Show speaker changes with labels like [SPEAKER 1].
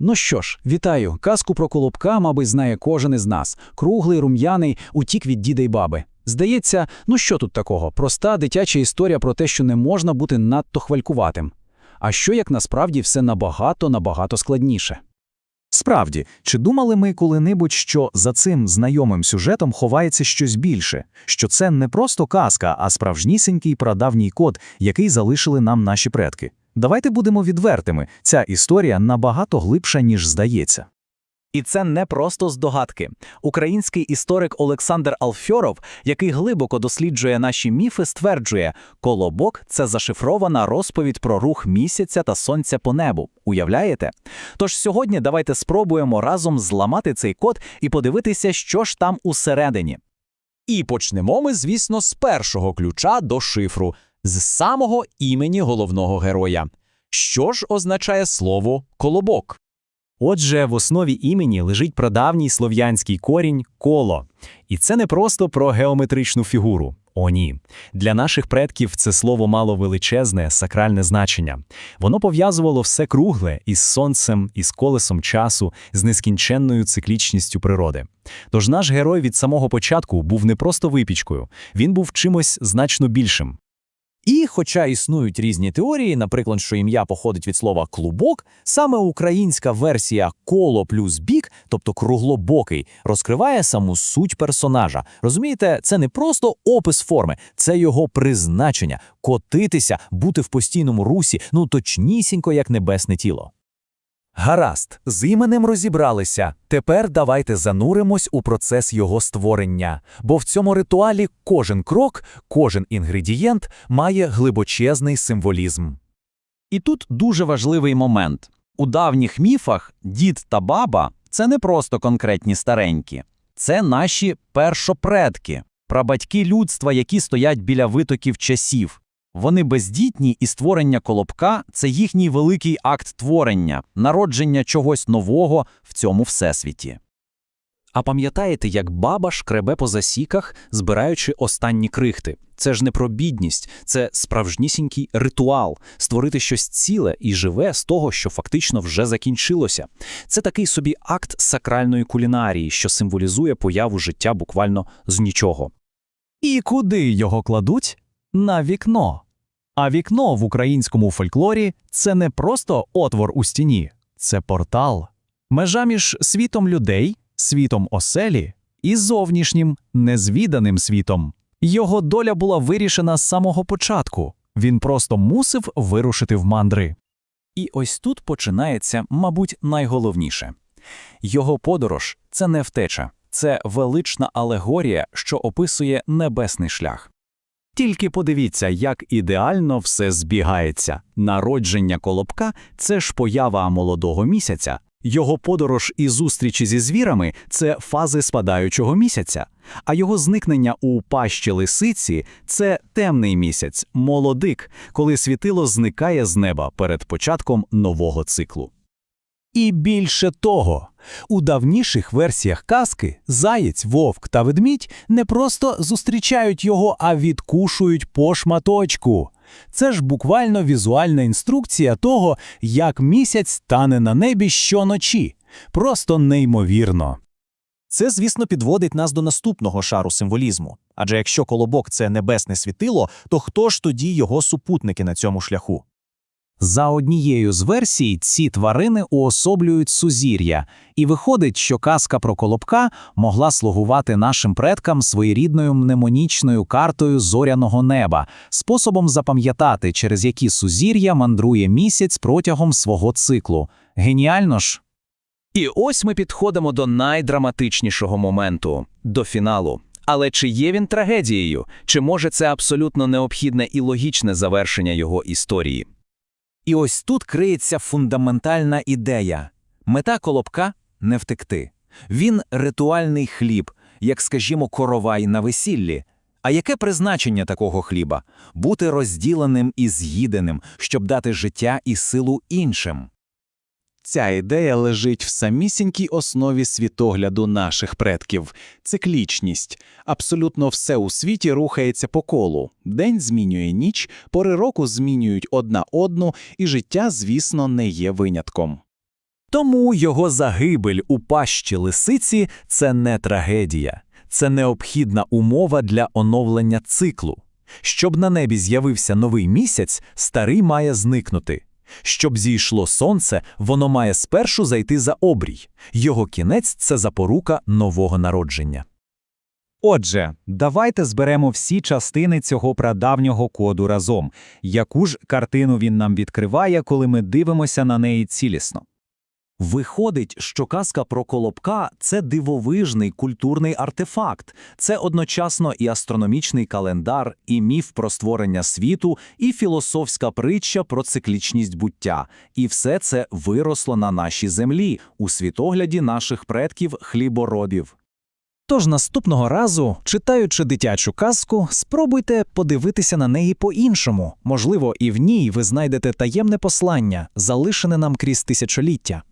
[SPEAKER 1] Ну що ж, вітаю. Казку про колобка, мабуть, знає кожен із нас. Круглий, рум'яний, утік від діда й баби. Здається, ну що тут такого? Проста дитяча історія про те, що не можна бути надто хвалькуватим. А що як насправді все набагато набагато складніше?
[SPEAKER 2] Справді, чи думали ми коли-небудь, що за цим знайомим сюжетом ховається щось більше, що це не просто казка, а справжнісінький прадавній код, який залишили нам наші предки? Давайте будемо відвертими. Ця історія набагато глибша, ніж здається.
[SPEAKER 3] І це не просто здогадки. Український історик Олександр Алфьоров, який глибоко досліджує наші міфи, стверджує, колобок це зашифрована розповідь про рух місяця та сонця по небу. Уявляєте? Тож сьогодні давайте спробуємо разом зламати цей код і подивитися, що ж там усередині.
[SPEAKER 4] І почнемо ми, звісно, з першого ключа до шифру, з самого імені головного героя. Що ж означає слово колобок?
[SPEAKER 5] Отже, в основі імені лежить прадавній слов'янський корінь коло. І це не просто про геометричну фігуру. О, ні. Для наших предків це слово мало величезне, сакральне значення. Воно пов'язувало все кругле із сонцем, із колесом часу, з нескінченною циклічністю природи. Тож наш герой від самого початку був не просто випічкою, він був чимось значно більшим.
[SPEAKER 6] І, хоча існують різні теорії, наприклад, що ім'я походить від слова клубок, саме українська версія коло плюс бік, тобто круглобокий, розкриває саму суть персонажа. Розумієте, це не просто опис форми, це його призначення котитися, бути в постійному русі, ну точнісінько як небесне тіло.
[SPEAKER 2] Гаразд, з іменем розібралися. Тепер давайте зануримось у процес його створення, бо в цьому ритуалі кожен крок, кожен інгредієнт має глибочезний символізм.
[SPEAKER 3] І тут дуже важливий момент. У давніх міфах дід та баба це не просто конкретні старенькі, це наші першопредки, прабатьки людства, які стоять біля витоків часів. Вони бездітні, і створення колобка це їхній великий акт творення, народження чогось нового в цьому всесвіті. А пам'ятаєте, як баба шкребе по засіках, збираючи останні крихти? Це ж не про бідність, це справжнісінький ритуал створити щось ціле і живе з того, що фактично вже закінчилося. Це такий собі акт сакральної кулінарії, що символізує появу життя буквально з нічого.
[SPEAKER 2] І куди його кладуть? На вікно. А вікно в українському фольклорі це не просто отвор у стіні, це портал. Межа між світом людей, світом оселі і зовнішнім незвіданим світом. Його доля була вирішена з самого початку. Він просто мусив вирушити в мандри.
[SPEAKER 3] І ось тут починається, мабуть, найголовніше. Його подорож це не втеча, це велична алегорія, що описує небесний шлях. Тільки подивіться, як ідеально все збігається. Народження колобка це ж поява молодого місяця. Його подорож і зустрічі зі звірами це фази спадаючого місяця, а його зникнення у пащі лисиці це темний місяць, молодик, коли світило зникає з неба перед початком нового циклу.
[SPEAKER 6] І більше того, у давніших версіях казки заєць, вовк та ведмідь не просто зустрічають його, а відкушують по шматочку. Це ж буквально візуальна інструкція того, як місяць стане на небі щоночі. Просто неймовірно. Це, звісно, підводить нас до наступного шару символізму. Адже якщо колобок це небесне світило, то хто ж тоді його супутники на цьому шляху?
[SPEAKER 1] За однією з версій, ці тварини уособлюють сузір'я, і виходить, що казка про колобка могла слугувати нашим предкам своєрідною мнемонічною картою зоряного неба, способом запам'ятати, через які сузір'я мандрує місяць протягом свого циклу. Геніально ж?
[SPEAKER 3] І ось ми підходимо до найдраматичнішого моменту до фіналу. Але чи є він трагедією, чи може це абсолютно необхідне і логічне завершення його історії?
[SPEAKER 6] І ось тут криється фундаментальна ідея. Мета колобка не втекти. Він ритуальний хліб, як, скажімо, коровай на весіллі. А яке призначення такого хліба? Бути розділеним і з'їденим, щоб дати життя і силу іншим.
[SPEAKER 7] Ця ідея лежить в самісінькій основі світогляду наших предків циклічність. Абсолютно все у світі рухається по колу. День змінює ніч, пори року змінюють одна одну, і життя, звісно, не є винятком.
[SPEAKER 2] Тому його загибель у пащі лисиці це не трагедія, це необхідна умова для оновлення циклу. Щоб на небі з'явився новий місяць, старий має зникнути. Щоб зійшло сонце, воно має спершу зайти за обрій. Його кінець це запорука нового народження.
[SPEAKER 8] Отже, давайте зберемо всі частини цього прадавнього коду разом. Яку ж картину він нам відкриває, коли ми дивимося на неї цілісно?
[SPEAKER 2] Виходить, що казка про Колобка – це дивовижний культурний артефакт. Це одночасно і астрономічний календар, і міф про створення світу, і філософська притча про циклічність буття. І все це виросло на нашій землі, у світогляді наших предків хліборобів.
[SPEAKER 5] Тож наступного разу, читаючи дитячу казку, спробуйте подивитися на неї по-іншому. Можливо, і в ній ви знайдете таємне послання, залишене нам крізь тисячоліття.